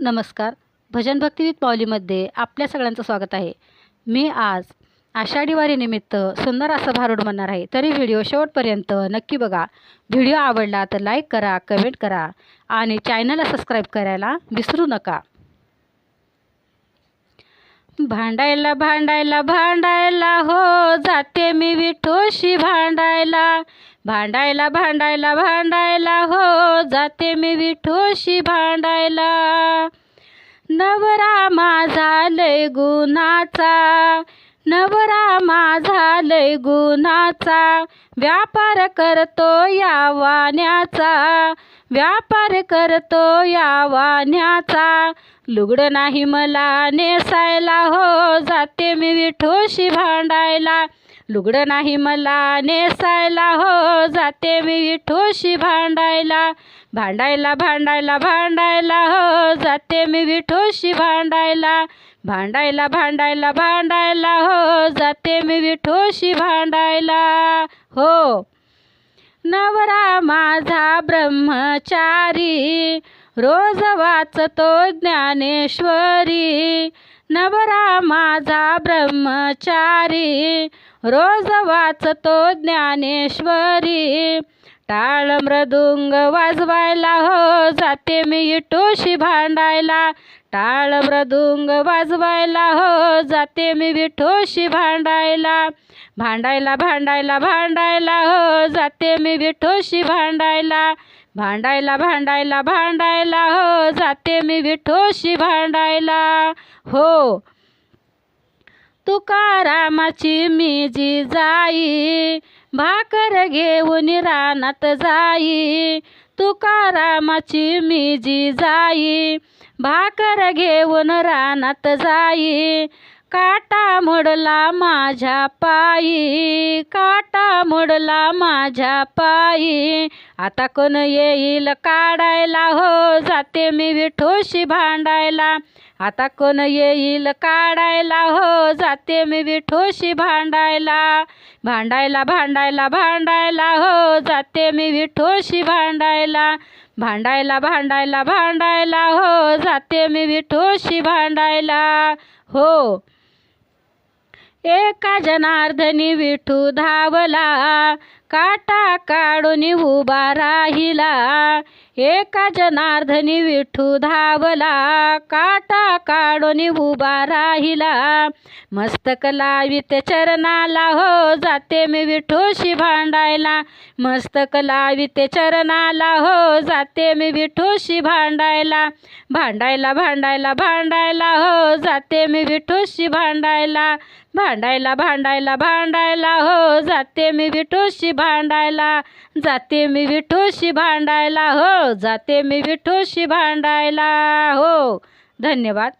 नमस्कार. भजन भक्तिवित पावलीमध्ये आपल्या सगळ्यांचं स्वागत आहे. मी आज आषाढी वारीनिमित्त सुंदर असं भारूड म्हणणार आहे तरी व्हिडिओ शेवटपर्यंत नक्की बघा. व्हिडिओ आवडला तर लाईक करा कमेंट करा आणि चॅनलला सबस्क्राईब करायला विसरू नका. भांडायला भांडायला भांडायला हो जाते मी विठोशी भांडायला. भांडायला भांडायला भांडायला हो जाते मी विठोशी भांडायला. नवरा माझा लय गुणाचा. नवरा माझा लय गुणाचा. व्यापार करतो या वाण्याचा. व्यापार करतो या वाण्याचा. लुगडं नाही मला नेसायला हो जाते मी विठोशी भांडायला. लुगडं नाही मला नेसायला हो जाते मी विठोशी भांडायला. भांडायला भांडायला भांडायला हो जाते मी विठोशी भांडायला. भांडायला भांडायला भांडायला हो जाते मी विठोशी भांडायला. हो. नवरा माझा ब्रह्मचारी रोज वाचतो ज्ञानेश्वरी. नवरा माझा ब्रह्मचारी रोज वाचतो ज्ञानेश्वरी. टाळ मृदुंग वाजवायला हो जाते मी विठोशी भांडायला. टाळ मृदुंग वाजवायला हो जाते मी विठोशी भांडायला. भांडायला भांडायला भांडायला हो जाते मी विठोशी भांडायला. भांडायला भांडायला भांडायला हो जाते मी विठोशी भांडायला. हो तुकारामाची मी जी जाई भाकर घेऊन रानात जाई. तुकारामाची मी जी जाई भाकर घेऊन रानात जाई. काटा मोडला माझ्या पायी काटा मोडला माझ्या पायी. आता कोण येईल काढायला? हो जाते मी विठोशी भांडायला. आता कोण येईल काढायला? हो जाते मी विठोशी भांडायला. भांडायला भांडायला भांडायला. हो जाते मी विठोशी भांडायला. भांडायला भांडायला भांडायला. हो जाते मी विठोशी भांडायला. हो. एका जनार्दनी विठू धावला. काटा काढून उभा राहिला. एका जनार्दनी विठू धावला. काटा काढून उभा राहिला. मस्तक लावित चरणाला. हो जाते मी विठोशी भांडायला. मस्तक लावित चरणाला. हो जाते मी विठोशी भांडायला. भांडायला भांडायला भांडायला. हो जाते मी विठोशी भांडायला. भांडायला भांडायला भांडायला. हो जाते मी विठोशी भांडायला. जाते मी विठोशी भांडायला. हो जाते मी विठोशी भांडायला. हो धन्यवाद.